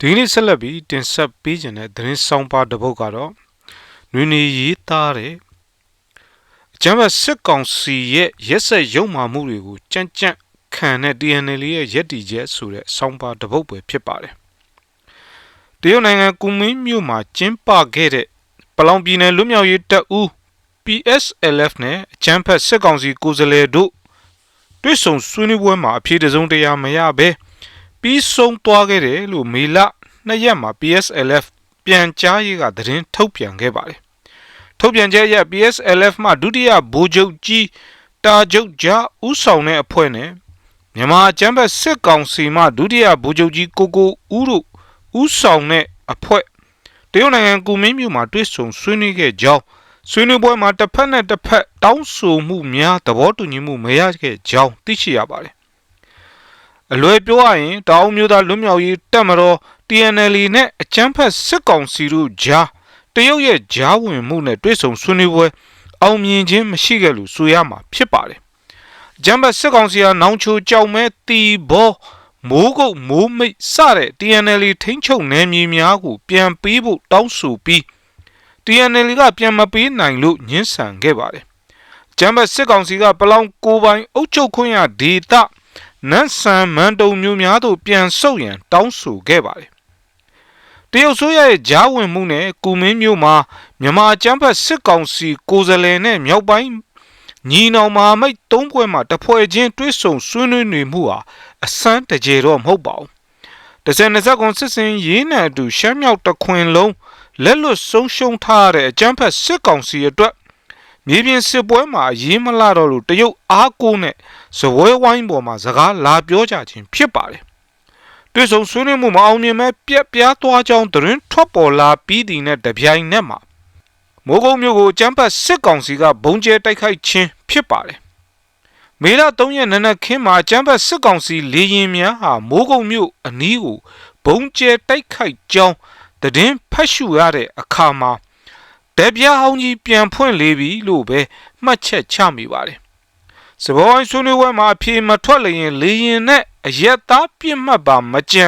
ဒီကနေ့ဆက်လက်ပြီးတင်ဆက်ပေးခြင်းတဲ့သတင်းဆောင်ပါတစ်ပုဒ်ကတော့နွေနေရေးသားတဲ့အကျမ်းဖတ်စစ်ကောင်စီရဲ့ရက်ဆက်ရုံမာမှုတွေကိုကြမ်းကြမ်းခံတဲ့ TNL ရဲ့ရက်တီချက်ဆိုတဲ့ဆောင်ပါတစ်ပုဒ်ပဲဖြစ်ပါတယ်တရုတ်နိုင်ငံကူမင်းမြို့မှာကျင်းပခဲ့တဲ့ပလောင်ပြည်နယ်လွတ်မြောက်ရေးတပ်ဦး PSLF နဲ့အကျန်းဖက်စစ်ကောင်စီကိုယ်စားလှယ်တို့တွစ်ဆုံဆွေးနွေးပွဲမှာအပြေတစုံတရာမရဘဲ ပြီးဆုံးသွားခဲ့တယ်လို့မေလနှစ်ရက်မှာ PSLF ပြန်ကြားရေးကသတင်းထုတ်ပြန်ခဲ့ပါတယ်။ထုတ်ပြန်ချက်အရ PSLF မှဒုတိယဗိုလ်ချုပ်ကြီးတာချုပ်ကြားဥဆောင်တဲ့အဖွဲ့နဲ့မြန်မာအကြမ်းဖက်စစ်ကောင်စီမှဒုတိယဗိုလ်ချုပ်ကြီးကိုကိုဦးတို့ဥဆောင်တဲ့အဖွဲ့တရုတ်နိုင်ငံကူမင်းမြို့မှာတွေ့ဆုံဆွေးနွေးခဲ့ကြောင်းဆွေးနွေးပွဲမှာတစ်ဖက်နဲ့တစ်ဖက်တောင်းဆိုမှုများသဘောတူညီမှုမရခဲ့ကြောင်းသိရှိရပါတယ် အလွယ်ပြောရရင်တောင်မျိုးသားလွတ်မြောက်ရေးတပ်မတော် TNL နဲ့အကြမ်းဖက်စစ်ကောင်စီတို့ကြားတရုတ်ရဲ့ကြားဝင်မှုနဲ့တွဲဆုံဆွေးနွေးပွဲအောင်မြင်ခြင်းမရှိခဲ့လို့ဆိုရမှာဖြစ်ပါတယ်။ဂျမ်ဘတ်စစ်ကောင်စီကနောင်ချိုကြောက်မဲတီဘောမိုးကုတ်မိုးမိတ်စတဲ့ TNL ထိန်းချုပ်နယ်မြေများကိုပြန်ပေးဖို့တောင်းဆိုပြီး TNL ကပြန်မပေးနိုင်လို့ညှင်းဆန်ခဲ့ပါတယ်။ဂျမ်ဘတ်စစ်ကောင်စီကပလောင်ကိုပိုင်အုပ်ချုပ်ခွင့်ရဒေသ နန်းဆန်မန်တုံမျိုးများသို့ပြန်ဆုတ်ရန်တောင်းဆိုခဲ့ပါတယ်တရုတ်ဆိုရရဲ့ဂျားဝင်မှုနဲ့ကုမင်းမျိုးမှာမြန်မာအကြမ်းဖက်စစ်ကောင်စီကိုယ်စားလှယ်နဲ့မြောက်ပိုင်းညီနောင်မဟာမိတ်သုံးဖွဲ့မှာတဖွဲ့ချင်းတွဲဆုံဆွေးနွေးနေမှုဟာအစမ်းတကြေတော့မဟုတ်ပါဘူး။တစင်20ကွန်စစ်စင်ရေးနဲ့အတူရှမ်းမြောက်တခွင်လုံးလက်လွတ်ဆုံးရှုံးထားတဲ့အကြမ်းဖက်စစ်ကောင်စီအတွက်မြေပြင်စစ်ပွဲမှာအရေးမလာတော့လို့တရုတ်အားကိုးနဲ့ ဇပွဲဝိုင်းပေါ်မှာစကားလာပြောကြခြင်းဖြစ်ပါတယ်တွေ့ဆုံဆွေးနွေးမှုမအောင်မြင်မဲ့ပြက်ပြားသွားကြောင်းသတင်းထွက်ပေါ်လာပြီးတည်နဲ့တပြိုင်နက်မှာမိုးကုတ်မြို့ကိုကျမ်းပတ်စစ်ကောင်စီကဘုံကျဲတိုက်ခိုက်ခြင်းဖြစ်ပါတယ်မေလ3ရက်နနက်ခင်းမှာကျမ်းပတ်စစ်ကောင်စီလေရင်များဟာမိုးကုတ်မြို့အနီးကိုဘုံကျဲတိုက်ခိုက်ကြောင်းသတင်းဖတ်ရှုရတဲ့အခါမှာတပြားဟောင်းကြီးပြန်ဖွင့်လေပြီလို့ပဲမှတ်ချက်ချမိပါတယ် စဘောင်းဆွေးနွေးပွဲမှာအဖြေမထွက်လျင်လေရင်နဲ့အရက်သားပြစ်မှတ်ပါမကြံ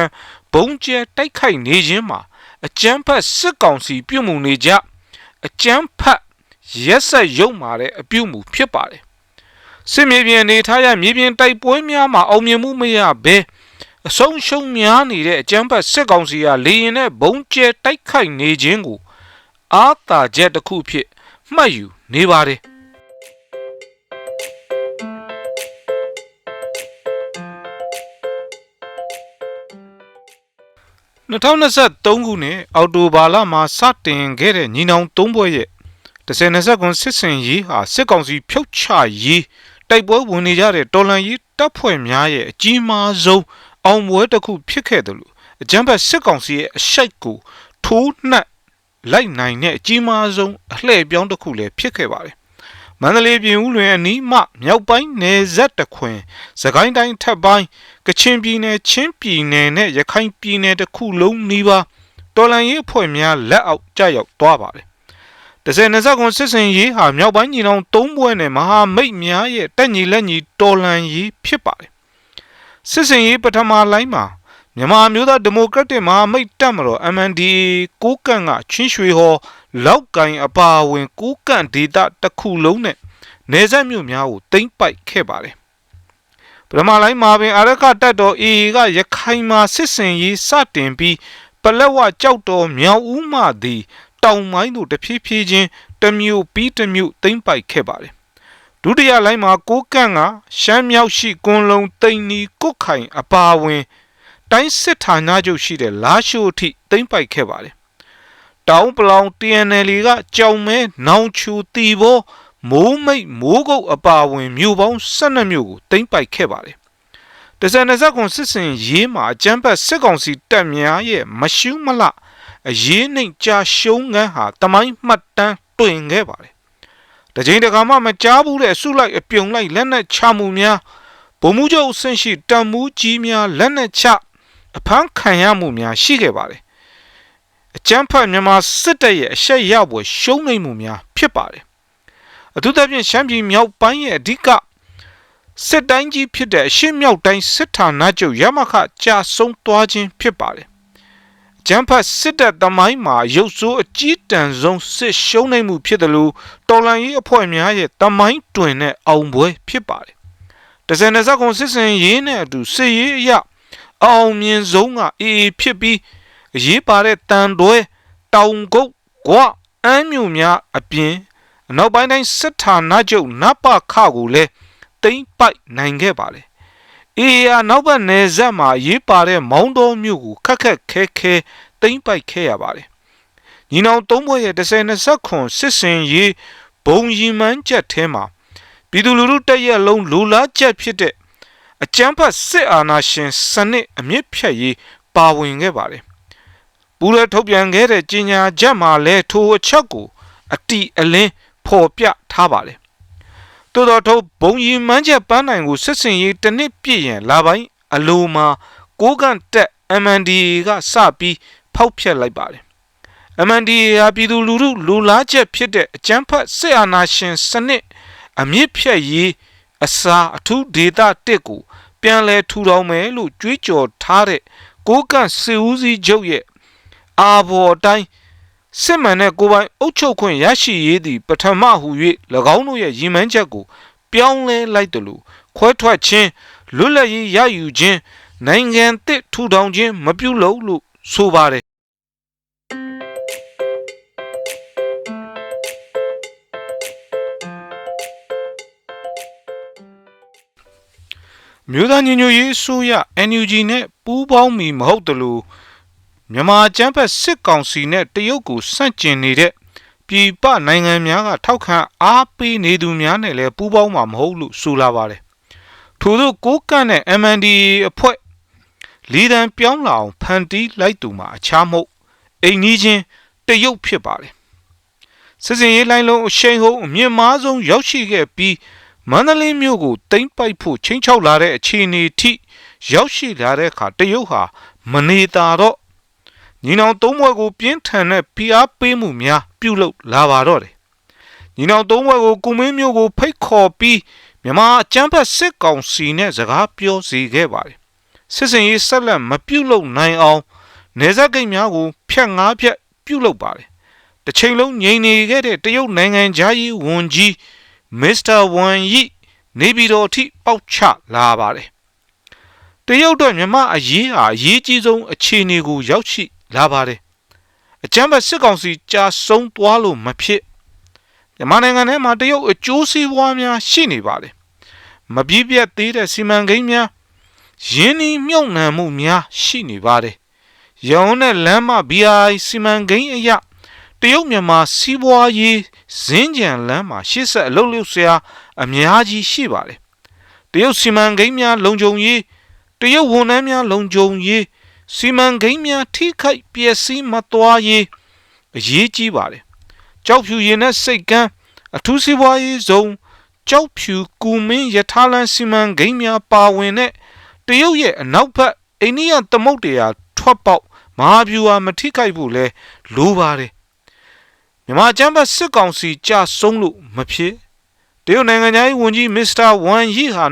ဘုံကျဲတိုက်ခိုက်နေခြင်းမှာအကျန်းဖက်စစ်ကောင်စီပြုမှုနေကြအကျန်းဖက်ရက်ဆက်ရုံမာတဲ့အပြုမှုဖြစ်ပါတယ်စစ်မြေပြင်နေထားရမြေပြင်တိုက်ပွဲများမှာအောင်မြင်မှုမရဘဲအဆုံးရှုံးများနေတဲ့အကျန်းဖက်စစ်ကောင်စီကလေရင်နဲ့ဘုံကျဲတိုက်ခိုက်နေခြင်းကိုအာသာချက်တစ်ခုဖြစ်မှတ်ယူနေပါတယ် 2023ခုနှစ်အောက်တိုဘာလမှာစတင်ခဲ့တဲ့ညီနောင်သုံးဘွဲ့ရဲ့10-20ကွန်စစ်စင်ရေးဟာစစ်ကောင်စီဖြုတ်ချရေးတိုက်ပွဲဝင်နေကြတဲ့တော်လန်ရေးတပ်ဖွဲ့များရဲ့အကြီးမားဆုံးအောင်ပွဲတစ်ခုဖြစ်ခဲ့တယ်လို့အကြံဖက်စစ်ကောင်စီရဲ့အရှိတ်ကိုထိုးနှက်လိုက်နိုင်တဲ့အကြီးမားဆုံးအလှည့်ပြောင်းတစ်ခုလည်းဖြစ်ခဲ့ပါတယ် မန္တလေးပြည်ဦးလွင်အနီးမှမြောက်ပိုင်းနယ်ဇက်တခွင်စကိုင်းတိုင်းထပ်ပိုင်းကချင်ပြည်နယ်ချင်းပြည်နယ်နဲ့ရခိုင်ပြည်နယ်တစ်ခုလုံးနီးပါးတော်လန်ရေးအဖွဲ့များလက်အောက်ကျရောက်သွားပါတယ်။တစဲနဇက်ကွန်စစ်စင်ရေးဟာမြောက်ပိုင်းညီနောင်သုံးဘွဲ့နဲ့မဟာမိတ်များရဲ့တက်ညီလက်ညီတော်လန်ရေးဖြစ်ပါတယ်။စစ်စင်ရေးပထမလိုင်းမှာ မြန်မာမျိုးသားဒီမိုကရက်တစ်မဟာမိတ်တပ်မတော် MNDAA ကိုကန့်ကချင်းရွှေဟော်လောက်ကိုင်အပါအဝင်ကိုကန့်ဒေသတစ်ခုလုံးနဲ့နေဆက်မြို့များကိုတိမ့်ပိုက်ခဲ့ပါတယ်ပထမလိုင်းမှာပင်အာရခတက်တော် AA ကရခိုင်မှာစစ်စင်ရေးစတင်ပြီးပလက်ဝကြောက်တော်မြောက်ဦးမှသည်တောင်မိုင်းတို့တဖြည်းဖြည်းချင်းတမျိုးပြီးတမျိုးတိမ့်ပိုက်ခဲ့ပါတယ်ဒုတိယလိုင်းမှာကိုကန့်ကရှမ်းမြောက်ရှိကွန်လုံတိန်နီကုတ်ခိုင်အပါဝင် တိုင်းစစ်ဌာနချုပ်ရှိတဲ့လာရှိုအထိတိမ့်ပိုက်ခဲ့ပါတယ်တောင်ပလောင် TNL ကကြောင်မဲနောင်ချူတီဘောမိုးမိတ်မိုးကုတ်အပါဝင်မြို့ပေါင်း12မြို့ကိုတိမ့်ပိုက်ခဲ့ပါတယ်တစံနဇက်ကွန်စစ်စင်ရေးမှာအကြမ်းဖက်စစ်ကောင်စီတပ်များရဲ့မရှူးမလအရေးနှိမ်ကြာရှုံးငန်းဟာတမိုင်းမှတ်တမ်းတွင်ခဲ့ပါတယ်တကြိမ်တခါမှမကြားဘူးတဲ့အစုလိုက်အပြုံလိုက်လက်နက်ချမှုများဗိုလ်မှူးချုပ်အဆင့်ရှိတံမူးကြီးများလက်နက်ချ အဖမ်းခံရမှုများရှိခဲ့ပါတယ်အကြမ်းဖက်မြန်မာစစ်တပ်ရဲ့အရှက်ရပွဲရှုံးနိမ့်မှုများဖြစ်ပါတယ်အထူးသဖြင့်ရှမ်းပြည်မြောက်ပိုင်းရဲ့အဓိကစစ်တိုင်းကြီးဖြစ်တဲ့အရှေ့မြောက်တိုင်းစစ်ဌာနချုပ်ရမခကြာဆုံးသွားခြင်းဖြစ်ပါတယ်ဂျမ်ဖတ်စစ်တပ်သမိုင်းမှာရုပ်ဆိုးအကြီးတန်းဆုံးစစ်ရှုံးနိုင်မှုဖြစ်တယ်လို့တော်လန်ရေးအဖွဲ့များရဲ့သမိုင်းတွင်တဲ့အောင်ပွဲဖြစ်ပါတယ်။တစင်နဇက်ကွန်စစ်စင်ရေးနဲ့အတူစစ်ရေးအရ အောင်မြင်ဆုံးကအေးအေးဖြစ်ပြီးအရေးပါတဲ့တန်တွဲတောင်ကုတ်ကွာအမ်းမြို့များအပြင်အနောက်ပိုင်းတိုင်းစစ်ဌာနချုပ်နပခကိုလည်းတိမ့်ပိုက်နိုင်ခဲ့ပါတယ်အေးအနောက်ဘက်နယ်ဇက်မှာရေးပါတဲ့မောင်းတော်မြို့ကိုခက်ခက်ခဲခဲတိမ့်ပိုက်ခဲ့ရပါတယ်ညီနောင်သုံးဘွဲ့ရဲ့10-20ခွန်စစ်စင်ရေးဘုံရီမှန်းချက်ထဲမှာပြည်သူလူထုတရက်လုံးလူလားချက်ဖြစ်တဲ့ အကြမ်းဖက်စစ်အာဏာရှင်စနစ်အမြင့်ဖြတ်ရေးပါဝင်ခဲ့ပါတယ်။ပူရထုတ်ပြန်ခဲ့တဲ့ကြေညာချက်မှာလည်းထိုအချက်ကိုအတိအလင်းဖော်ပြထားပါတယ်။သို့တော်ထုတ်ဘုံရီမှန်းချက်ပန်းနိုင်ကိုစစ်စင်ရေးတစ်နှစ်ပြည့်ရင်လာပိုင်းအလိုမှာကိုကန့်တက် MNDA ကစပြီးဖောက်ဖျက်လိုက်ပါတယ်။ MNDA ဟာပြည်သူလူထုလူလားချက်ဖြစ်တဲ့အကြမ်းဖက်စစ်အာဏာရှင်စနစ်အမြင့်ဖြတ်ရေး အစာအထူးဒေတာတစ်ကိုပြန်လဲထူထောင်မယ်လို့ကြွေးကြော်ထားတဲ့ကိုကန့်စေဦးစီးချုပ်ရဲ့အာဘော်တိုင်းစစ်မှန်တဲ့ကိုပိုင်အုပ်ချုပ်ခွင့်ရရှိရေးသည်ပထမဟု၍၎င်းတို့ရဲ့ရည်မှန်းချက်ကိုပြောင်းလဲလိုက်တယ်လို့ခွဲထွက်ခြင်းလွတ်လပ်ရေးရယူခြင်းနိုင်ငံသစ်ထူထောင်ခြင်းမပြုလုပ်လို့ဆိုပါတယ် မြို့သားညီညွတ်ရေးအစိုးရ NUG နဲ့ပူးပေါင်းမီမဟုတ်တယ်လို့မြန်မာကျန်းဖက်စစ်ကောင်စီနဲ့တရုတ်ကိုဆန့်ကျင်နေတဲ့ပြည်ပနိုင်ငံများကထောက်ခံအားပေးနေသူများနဲ့လည်းပူးပေါင်းမှာမဟုတ်လို့ဆိုလာပါတယ်ထို့သောကိုကန့်နဲ့ MNDAA အဖွဲ့လီဒန်ပြောင်းလာအောင်ဖန်တီးလိုက်သူမှာအခြားမဟုတ်အိမ်နီးချင်းတရုတ်ဖြစ်ပါတယ်စစ်စင်ရေးလိုင်းလုံးအရှိန်ဟုန်အမြင့်မားဆုံးရောက်ရှိခဲ့ပြီး မန္တလေးမြို့ကိုတိမ့်ပိုက်ဖို့ချင်းချောက်လာတဲ့အခြေအနေထိရောက်ရှိလာတဲ့အခါတရုတ်ဟာမနေတာတော့ညီနောင်သုံးဘွဲ့ကိုပြင်းထန်တဲ့ဖိအားပေးမှုများပြုလုပ်လာပါတော့တယ်ညီနောင်သုံးဘွဲ့ကိုကုမင်းမျိုးကိုဖိတ်ခေါ်ပြီးမြန်မာအကြမ်းဖက်စစ်ကောင်စီနဲ့စကားပြောစီခဲ့ပါတယ်စစ်စင်ရေးဆက်လက်မပြုလုပ်နိုင်အောင်နေဆက်ကိတ်များကိုဖျက်ငားဖျက်ပြုလုပ်ပါတယ်တစ်ချိန်လုံးငြိမ်နေခဲ့တဲ့တရုတ်နိုင်ငံသားကြီးဝန်ကြီး မစ္စတာဝမ်ယီနေပြည်တော်အထိပေါက်ချလာပါတယ်တရုတ်တော့မြန်မာအရေးဟာအရေးကြီးဆုံးအခြေအနေကိုရောက်ရှိလာပါတယ်အကြမ်းဖက်စစ်ကောင်စီကြာဆုံးသွားလို့မဖြစ်မြန်မာနိုင်ငံထဲမှာတရုတ်အကျိုးစီးပွားများရှိနေပါတယ်မပြည့်ပြတ်သေးတဲ့စီမံကိန်းများရင်းနှီးမြှုပ်နှံမှုများရှိနေပါတယ်ရုံနဲ့လမ်းမ BI စီမံကိန်းအရာတရုတ်မြန်မာစီးပွားရေး ဇင်းကြံလမ်းမှာရှေ့ဆက်အလုပ်လုပ်စရာအများကြီးရှိပါတယ်တရုတ်စီမံကိန်းများလုံခြုံရေးတရုတ်ဝန်ထမ်းများလုံခြုံရေးစီမံကိန်းများထိခိုက်ပျက်စီးမသွားရေးအရေးကြီးပါတယ်ကြောက်ဖြူရင်နဲ့စိတ်ကန်းအထူးစီးပွားရေးဇုံကြောက်ဖြူကူမင်းရထားလမ်းစီမံကိန်းများပါဝင်တဲ့တရုတ်ရဲ့အနောက်ဘက်အိန္ဒိယသမုဒ္ဒရာထွက်ပေါက်မဟာဗျူဟာမထိခိုက်ဖို့လဲလိုပါတယ် မြန်မာကျန်းဖတ်စစ်ကောင်စီကြဆုံးလို့မဖြစ်တရုတ်နိုင်ငံသားဝန်ကြီးမစ္စတာဝမ်ယီဟာ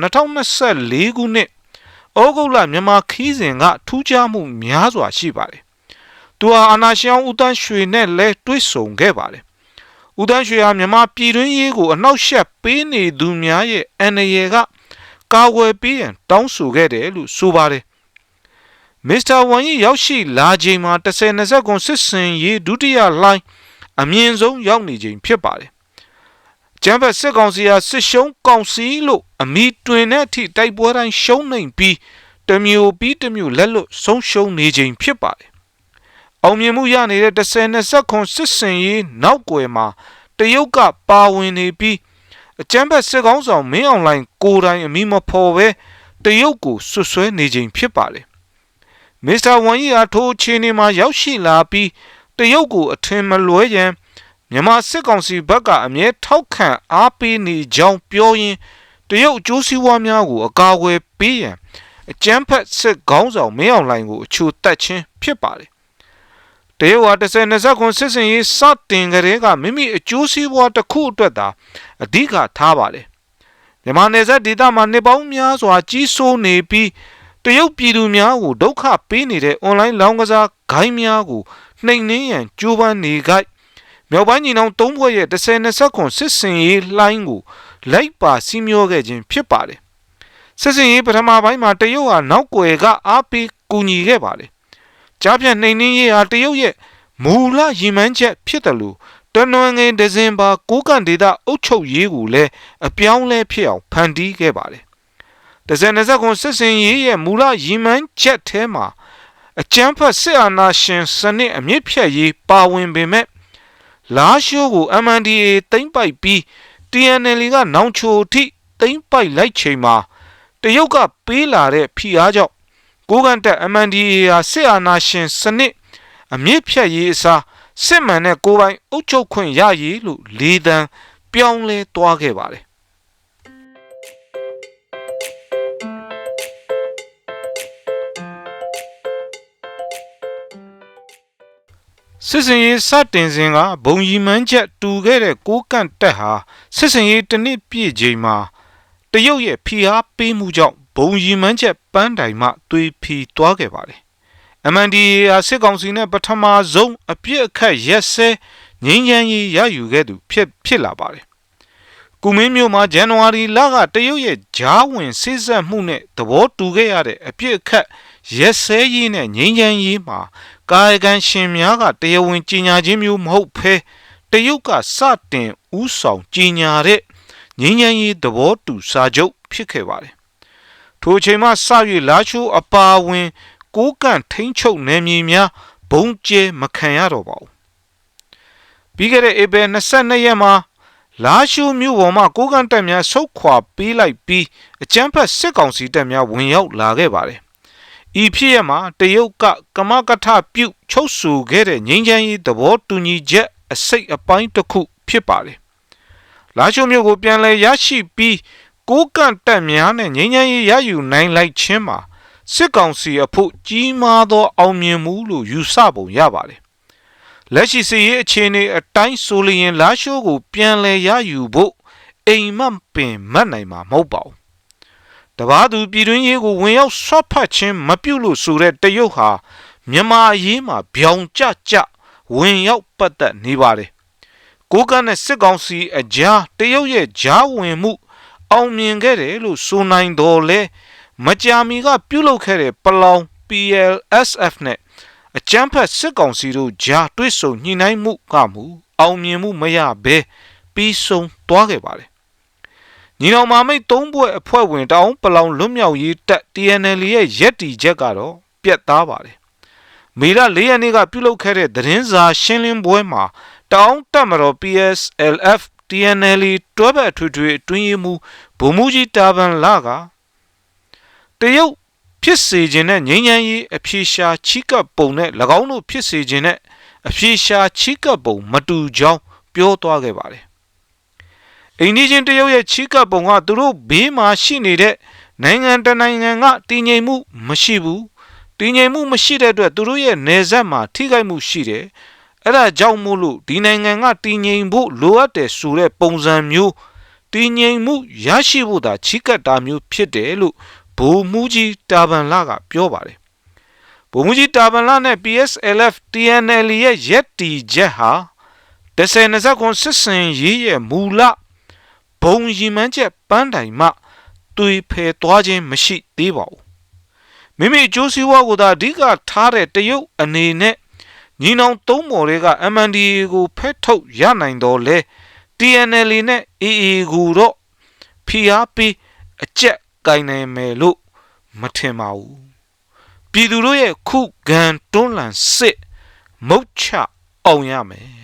2024ခုနှစ်ဩဂုတ်လမြန်မာခီးစဉ်ကထူးခြားမှုများစွာရှိပါတယ်။သူဟာအာနာရှင်ဦးတန်းရွှေနဲ့လည်းတွေ့ဆုံခဲ့ပါတယ်။ဦးတန်းရွှေဟာမြန်မာပြည်တွင်းရေးကိုအနှောက်အယှက်ပေးနေသူများရဲ့အန္တရာယ်ကကာဝယ်ပေးရန်တောင်းဆိုခဲ့တယ်လို့ဆိုပါတယ်။မစ္စတာဝမ်ယီရောက်ရှိလာချိန်မှာ10 20ကွန်စစ်စင်ရေးဒုတိယလိုင်း အမြင့်ဆုံးရောက်နေချိန်ဖြစ်ပါတယ်။ကျန်းဖက်စစ်ကောင်စီဟာစစ်ရှုံးကောင်စီလို့အမိတွင်တဲ့အထိတိုက်ပွဲတိုင်းရှုံးနိုင်ပြီးတမျိုးပြီးတမျိုးလက်လွတ်ဆုံးရှုံးနေချိန်ဖြစ်ပါတယ်။အောင်မြင်မှုရနေတဲ့10 20ခွန်စစ်စင်ရေးနောက်ွယ်မှာတရုတ်ကပါဝင်နေပြီးအကျန်းဖက်စစ်ကောင်းဆောင်မင်းအောင်လှိုင်ကိုယ်တိုင်အမိမဖော်ပဲတရုတ်ကိုဆွဆွဲနေချိန်ဖြစ်ပါတယ်။မစ္စတာဝမ်ယီအားထိုးချင်းနေမှာရောက်ရှိလာပြီး တရုတ်ကိုအထင်မလွဲရန်မြန်မာစစ်ကောင်စီဘက်ကအမြဲထောက်ခံအားပေးနေကြောင်းပြောရင်းတရုတ်အကျိုးစီးပွားများကိုအကာအကွယ်ပေးရန်အကြမ်းဖက်စစ်ခေါင်းဆောင်မင်းအောင်လှိုင်ကိုအချိုတက်ခြင်းဖြစ်ပါတယ်တရုတ်ဟာတစ်ဆယ်နှစ်ဆက်ခွန်စစ်စင်ရေးစတင်ကြတဲ့ကမိမိအကျိုးစီးပွားတစ်ခုအတွက်သာအဓိကထားပါတယ်မြန်မာနယ်စပ်ဒေသမှာနေပေါင်းများစွာကြီးစိုးနေပြီးတရုတ်ပြည်သူများကိုဒုက္ခပေးနေတဲ့အွန်လိုင်းလောင်းကစားဂိုင်းများကို နှိမ်နှင်းရန်ကြိုးပမ်းနေခိုက်မြောက်ပိုင်းညီနောင်သုံးဘွဲ့ရဲ့10-20ခွန်စစ်စင်ရေးလှိုင်းကိုလိုက်ပါစီးမျောခဲ့ခြင်းဖြစ်ပါတယ်စစ်စင်ရေးပထမပိုင်းမှာတရုတ်ဟာနောက်ွယ်ကအားပေးကူညီခဲ့ပါတယ်ကြားဖြတ်နှိမ်နှင်းရေးဟာတရုတ်ရဲ့မူလရည်မှန်းချက်ဖြစ်တယ်လို့တနွန်ငင်ဒဇင်ဘာကိုကန်ဒေတာအုပ်ချုပ်ရေးကိုလည်းအပြောင်းလဲဖြစ်အောင်ဖန်တီးခဲ့ပါတယ်ဒဇင်20ခွန်စစ်စင်ရေးရဲ့မူလရည်မှန်းချက်ထဲမှာ အကျန်းဖတ်စစ်အာဏာရှင်စနစ်အမြင့်ဖြတ်ရေးပါဝင်ပေမဲ့လာရှိုးကို MNDA တိမ့်ပိုက်ပြီး TNL ကနောင်ချိုထိတိမ့်ပိုက်လိုက်ချိန်မှာတရုတ်ကပေးလာတဲ့ဖိအားကြောင့်ကိုကန်တက် MNDA ဟာစစ်အာဏာရှင်စနစ်အမြင့်ဖြတ်ရေးအစားစစ်မှန်တဲ့ကိုပိုင်အုပ်ချုပ်ခွင့်ရရေးလို့လေးတန်းပြောင်းလဲသွားခဲ့ပါတယ် စစ်စင်ရေးစတင်စဉ်ကဘုံရီမန်းချက်တူခဲ့တဲ့ကိုကန့်တက်ဟာစစ်စင်ရေးတစ်နှစ်ပြည့်ချိန်မှာတရုတ်ရဲ့ဖိအားပေးမှုကြောင့်ဘုံရီမန်းချက်ပန်းတိုင်မှသွေးဖီသွားခဲ့ပါတယ်။ MNDAA ဟာစစ်ကောင်စီနဲ့ပထမဆုံးအပြစ်အခတ်ရက်စဲငြိမ်းချမ်းရေးရယူခဲ့သူဖြစ်ဖြစ်လာပါတယ်။ကုမင်းမျိုးမှာဇန်နဝါရီလကတရုတ်ရဲ့ဂျားဝင်စိစက်မှုနဲ့သဘောတူခဲ့ရတဲ့အပြစ်အခတ် ရက်စဲရေးနဲ့ငြိမ်းချမ်းရေးမှာကာယကံရှင်များကတရားဝင်ကြီးညာခြင်းမျိုးမဟုတ်ဘဲတရုတ်ကစတင်ဥဆောင်ကြီးညာတဲ့ငြိမ်းချမ်းရေးသဘောတူစာချုပ်ဖြစ်ခဲ့ပါတယ်။ထိုအချိန်မှစ၍လာချိုးအပါဝင်ကိုးကန့်ထိန်ချုပ်နယ်မြေများဘုံကျဲမခံရတော့ပါဘူး။ပြီးခဲ့တဲ့ဧပြီ22ရက်မှာလာရှိုးမြို့ပေါ်မှာကိုးကန့်တပ်များဆုတ်ခွာပေးလိုက်ပြီးအကြမ်းဖက်စစ်ကောင်စီတပ်များဝင်ရောက်လာခဲ့ပါတယ် ဤဖြစ်ရမှာတရုတ်ကကမကထပြုချုပ်ဆိုခဲ့တဲ့ငြိမ်းချမ်းရေးသဘောတူညီချက်အစိတ်အပိုင်းတစ်ခုဖြစ်ပါတယ်။လာချိုမျိုးကိုပြန်လည်ရရှိပြီးကိုးကန့်တက်များနဲ့ငြိမ်းချမ်းရေးရယူနိုင်လိုက်ခြင်းမှာစစ်ကောင်စီအဖို့ကြီးမားသော အောင်မြင်မှုလို့ယူဆပုံရပါတယ်။လက်ရှိစီရေးအခြေအနေအတိုင်းဆိုလျင်လာရှိုးကို ပြန်လည်ရယူဖို့အိမ်မပင်မတ်နိုင်မှာမဟုတ်ပါဘူး တပားသူပြည်တွင်းရေးကိုဝင်ရောက်ဆွတ်ဖတ်ခြင်းမပြုလို့ဆိုတဲ့တရုတ်ဟာမြန်မာအရေးမှာဗျောင်ကျကျဝင်ရောက်ပတ်သက်နေပါတယ်ကိုကနဲ့စစ်ကောင်စီအကြားတရုတ်ရဲ့ကြားဝင်မှု အောင်မြင်ခဲ့တယ်လို့ဆိုနိုင်တော်လဲမကြာမီကပြုလုပ်ခဲ့တဲ့ပလောင် PLSF နဲ့အကြမ်းဖက်စစ်ကောင်စီတို့ကြားတွဲဆုံညှိနှိုင်းမှုကမူအောင်မြင်မှုမရဘဲပြီးဆုံးသွားခဲ့ပါတယ် ညီနောင်မာမိတ်သုံးဘွဲ့အဖွဲ့ဝင်တောင်ပလောင်လွတ်မြောက်ရေးတပ် TNL ရဲ့ရက်တီချက်ကတော့ပြတ်သားပါတယ်။မေလ၄ရက်နေ့ကပြုလုပ်ခဲ့တဲ့သတင်းစာရှင်းလင်းပွဲမှာတောင်တပ်မတော် PSLF TNL တွဲဘက်ထွေထွေအတွင်းရေးမှူးဗိုလ်မှူးကြီးတာဗန်လာကတရုတ်ဖြစ်စေခြင်းနဲ့ငြိမ်းချမ်းရေးအဖြေရှာချီးကပ်ပုံနဲ့၎င်းတို့ဖြစ်စေခြင်းနဲ့အဖြေရှာချီးကပ်ပုံမတူကြောင်းပြောသွားခဲ့ပါတယ် အိန္ဒိချင်းတရုတ်ရဲ့ချီးကပ်ပုံကသူတို့ဘေးမှာရှိနေတဲ့နိုင်ငံတနိုင်ငံကတည်ငြိမ်မှုမရှိဘူးတည်ငြိမ်မှုမရှိတဲ့အတွက်သူတို့ရဲ့နယ်စပ်မှာထိခိုက်မှုရှိတယ်အဲ့ဒါကြောင့်မို့လို့ဒီနိုင်ငံကတည်ငြိမ်ဖို့လိုအပ်တယ်ဆိုတဲ့ပုံစံမျိုးတည်ငြိမ်မှုရရှိဖို့သာချီးကပ်တာမျိုးဖြစ်တယ်လို့ဘိုလ်မှူးကြီးတာဗန်လာကပြောပါတယ်ဗိုလ်မှူးကြီးတာဗန်လာနဲ့ PSLF TNL ရဲ့ရက်တီချက်ဟာတဆယ်နှစ်ဆက်ကွန်စစ်စင်ရေးရဲ့မူလ ဘုံရီမှန်းချက်ပန်းတိုင်မှတွေဖယ်သွားခြင်းမရှိသေးပါဘူးမိမိအကျိုးစီးပွားကိုသာအဓိကထားတဲ့တရုတ်အနေနဲ့ညီနောင်သုံးပေါ်တွေက MNDA ကိုဖက်ထုတ်ရနိုင်တော့လဲ TNL နဲ့ AA ကိုတော့ဖိအားပေးအကျက်ကင်နိုင်မယ်လို့မထင်ပါဘူးပြည်သူတို့ရဲ့ခုခံတွန်းလှန်စစ်မုတ်ချအောင်ရမယ်